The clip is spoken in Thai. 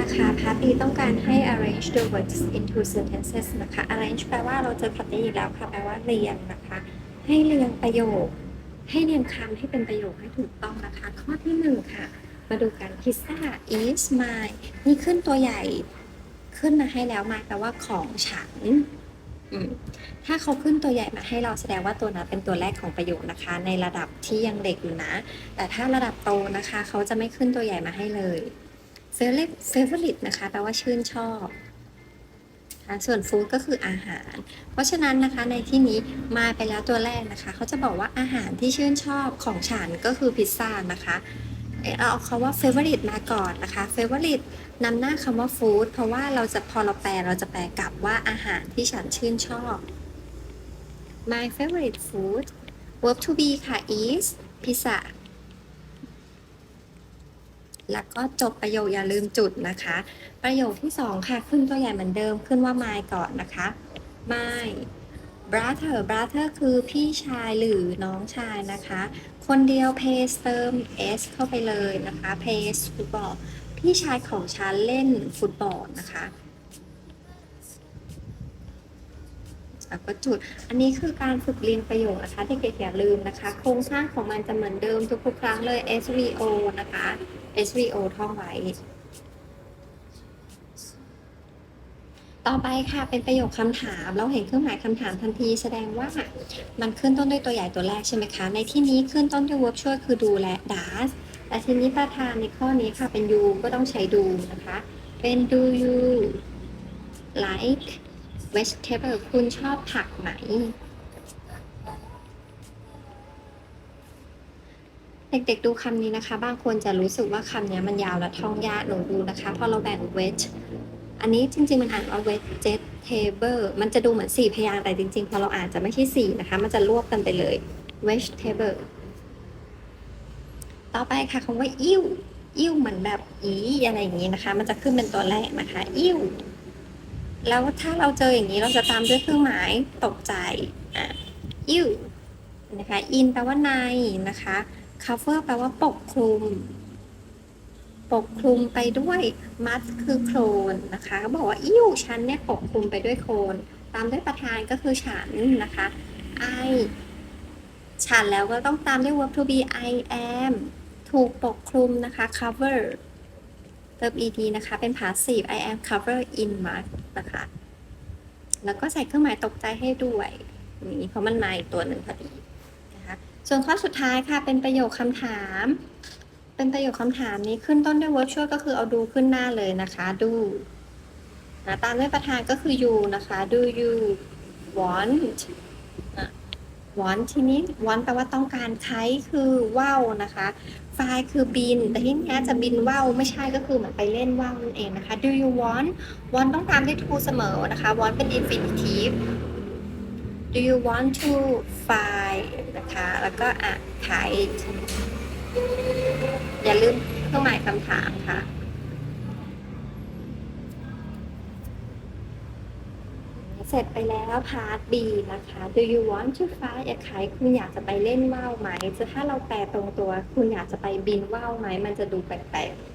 นะคะ พาร์ท B ต้องการให้ arrange the words into sentences นะคะ arrange แปลว่าเราเจอคำนี้อีกแล้วค่ะ แปลว่าเรียงนะคะ ให้เรียงประโยค ให้เรียงคำให้เป็นประโยคให้ถูกต้องนะคะ ข้อที่หนึ่งค่ะ มาดูกัน pizza is mine นี่ขึ้นตัวใหญ่ ขึ้นมาให้แล้วมาแปลว่าของฉัน ถ้าเขาขึ้นตัวใหญ่มาให้เราแสดงว่าตัวนั้นเป็นตัวแรกของประโยคนะคะ ในระดับที่ยังเด็กอยู่นะ แต่ถ้าระดับโตนะคะ เขาจะไม่ขึ้นตัวใหญ่มาให้เลย favorite favorite นะคะแปลว่าชื่นชอบนะคะส่วน food ก็คืออาหาร เพราะฉะนั้นนะคะในที่นี้มาไปแล้วตัวแรกนะคะ เขาจะบอกว่าอาหารที่ชื่นชอบของฉันก็คือพิซซ่านะคะเอ่อเอาคำว่า favorite มาก่อนนะคะ favorite นำหน้าคำว่า food เพราะว่าเราจะพอเราแปลเราจะแปลกลับว่าอาหารที่ฉันชื่นชอบ my favorite food verb to be ค่ะ is pizza แล้วก็จบประโยคอย่าลืมจุดนะคะ ประโยคที่สองค่ะ ขึ้นตัวใหญ่เหมือนเดิมขึ้นว่า my ก่อนนะคะ my brother brother คือพี่ชายหรือน้องชายนะคะ คนเดียว play เติม s เข้าไปเลยนะคะ play ฟุตบอลพี่ชายของฉันเล่นฟุตบอลนะคะ แล้วก็จุด อันนี้คือการฝึกเรียนประโยคนะคะเด็กๆอย่าลืมนะคะ โครงสร้างของมันจะเหมือนเดิมทุกๆครั้งเลย SVO นะคะ SVO ท่องไว้ต่อไปค่ะเป็นประโยคคำถาม เราเห็นเครื่องหมายคำถามทันที แสดงว่ามันขึ้นต้นด้วยตัวใหญ่ตัวแรกใช่ไหมคะ ในที่นี้ขึ้นต้นด้วย verb ช่วยคือดูและ does แต่ทีนี้ประธานในข้อนี้ค่ะเป็น you ก็ต้องใช้ดูนะคะ เป็น do you like vegetable คุณชอบผักไหม เด็กๆดูคำนี้นะคะ บางคนจะรู้สึกว่าคำนี้มันยาวและท่องยากหนูดูนะคะ พอเราแบ่ง veg อันนี้จริง ๆ มันอ่านว่า vegetable มันจะดูเหมือนสี่พยางค์แต่จริง ๆ พอเราอ่านจะไม่ใช่สี่นะคะ มันจะรวบกันไปเลย vegetable ต่อไปค่ะคำว่าอิ่วอิ่วเหมือนแบบอีอะไรอย่างนี้นะคะ มันจะขึ้นเป็นตัวแรกนะคะอิ่ว แล้วถ้าเราเจออย่างนี้เราจะตามด้วยเครื่องหมายตกใจอะ you นะคะ in แปลว่าในนะคะ cover แปลว่าปกคลุม ปกคลุมไปด้วย mud คือโคลนนะคะเขาบอกว่า you ฉันเนี่ยปกคลุมไปด้วยโคลนตามด้วยประธานก็คือฉันนะคะ I ฉันแล้วก็ต้องตามด้วย verb to be I am ถูกปกคลุมนะคะ cover เติม ed นะคะ เป็น passive I am covered in mud นะคะ แล้วก็ใส่เครื่องหมายตกใจให้ด้วยนี่เพราะมันมาอีกตัวหนึ่งพอดีนะคะ ส่วนข้อสุดท้ายค่ะ เป็นประโยคคำถาม เป็นประโยคคำถามนี้ขึ้นต้นด้วย verb ช่วยก็คือเอาดูขึ้นหน้าเลยนะคะ do นะตามด้วยประธานก็คือ you นะคะ do you want want ทีนี้ want แปลว่าต้องการใครคือว่าวนะคะไฟล์คือบิน แต่ที่นี้จะบินว่าวไม่ใช่ก็คือเหมือนไปเล่นว่าวนั่นเองนะคะ do you want want ต้องตามด้วย to เสมอนะคะ want เป็น infinitive do you want to fly นะคะ แล้วก็อะ kite อย่าลืมเครื่องหมายคำถามค่ะ เสร็จไปแล้วพาร์ท B นะคะ Do you want to fly a kite คุณอยากจะไปเล่นว่าวไหม จะถ้าเราแปลตรงตัว คุณอยากจะไปบินว่าวไหม มันจะดูแปลกๆ